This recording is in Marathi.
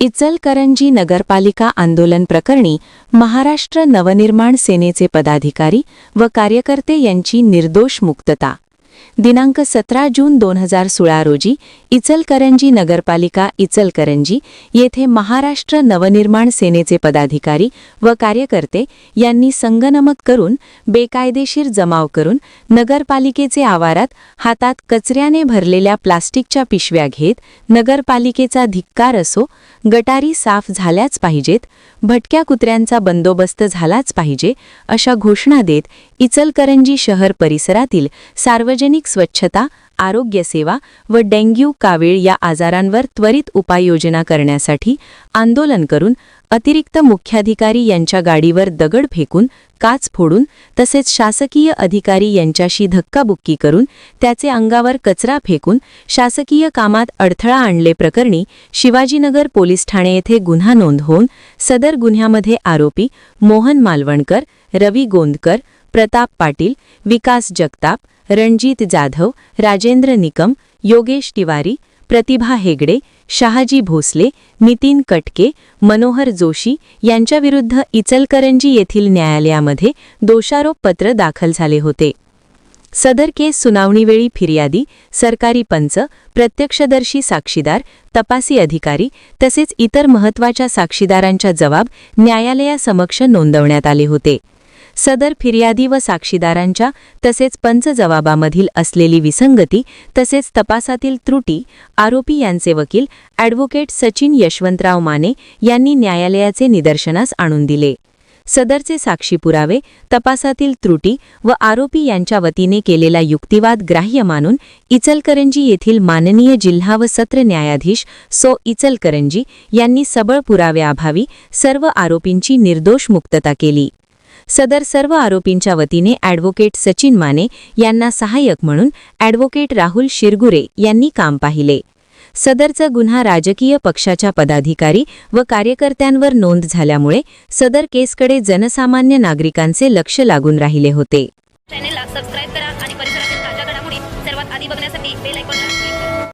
इचलकरंजी नगरपालिका आंदोलन प्रकरणी महाराष्ट्र नवनिर्माण सेनेचे पदाधिकारी व कार्यकर्ते यांची निर्दोष मुक्तता. दिनांक सतरा जून दोन हजार सोळा रोजी इचलकरंजी नगरपालिका इचलकरंजी येथे महाराष्ट्र नवनिर्माण सेनेचे पदाधिकारी व कार्यकर्ते यांनी संगनमत करून बेकायदेशीर जमाव करून नगरपालिकेचे आवारात हातात कचऱ्याने भरलेल्या प्लास्टिकच्या पिशव्या घेत नगरपालिकेचा धिक्कार असो गटारी साफ झाल्याच पाहिजेत भटक्या कुत्र्यांचा बंदोबस्त झालाच पाहिजे अशा घोषणा देत इचलकरंजी शहर परिसरातील सार्वजनिक स्वच्छता आरोग्य सेवा व डेंग्यू कावीळ या आजारांवर त्वरित उपाययोजना करण्यासाठी आंदोलन करून अतिरिक्त मुख्याधिकारी यांच्या गाडीवर दगड फेकून काच फोडून तसेच शासकीय अधिकारी यांच्याशी धक्काबुक्की करून त्याचे अंगावर कचरा फेकून शासकीय कामात अडथळा आणले प्रकरणी शिवाजीनगर पोलीस ठाणे येथे गुन्हा नोंद होऊन सदर गुन्ह्यामध्ये आरोपी मोहन मालवणकर रवी गोंदकर प्रताप पाटील विकास जगताप रणजित जाधव राजेंद्र निकम योगेश तिवारी प्रतिभा हेगडे शहाजी भोसले नितीन कटके मनोहर जोशी यांच्याविरुद्ध इचलकरंजी येथील न्यायालयामध्ये दोषारोप पत्र दाखल झाले होते. सदर केस सुनावणीवेळी फिर्यादी सरकारी पंच प्रत्यक्षदर्शी साक्षीदार तपासी अधिकारी तसेच इतर महत्त्वाच्या साक्षीदारांच्या जबाब न्यायालयासमक्ष नोंदवण्यात आले होते. सदर फिर्यादी व साक्षीदारांच्या तसेच पंच जबाबामधील असलेली विसंगती तसेच तपासातील त्रुटी आरोपी यांचे वकील ॲडव्होकेट सचिन यशवंतराव माने यांनी न्यायालयाचे निदर्शनास आणून दिले. सदरचे साक्षी पुरावे तपासातील त्रुटी व आरोपी यांच्या वतीने केलेला युक्तिवाद ग्राह्य मानून इचलकरंजी येथील माननीय जिल्हा व सत्र न्यायाधीश सो इचलकरंजी यांनी सबळ पुराव्याअभावी सर्व आरोपींची निर्दोष मुक्तता केली. सदर सर्व आरोपींच्या वतीने ॲडव्होकेट सचिन माने यांना सहाय्यक म्हणून ॲडव्होकेट राहुल शिरगुरे यांनी काम पाहिले. सदरचा गुन्हा राजकीय पक्षाच्या पदाधिकारी व कार्यकर्त्यांवर नोंद झाल्यामुळे सदर केसकडे जनसामान्य नागरिकांचे लक्ष लागून राहिले होते. चॅनेलला सबस्क्राईब करा आणि परिसरातील ताज्या घडामोडी सर्वात आधी बघण्यासाठी बेल ऐकून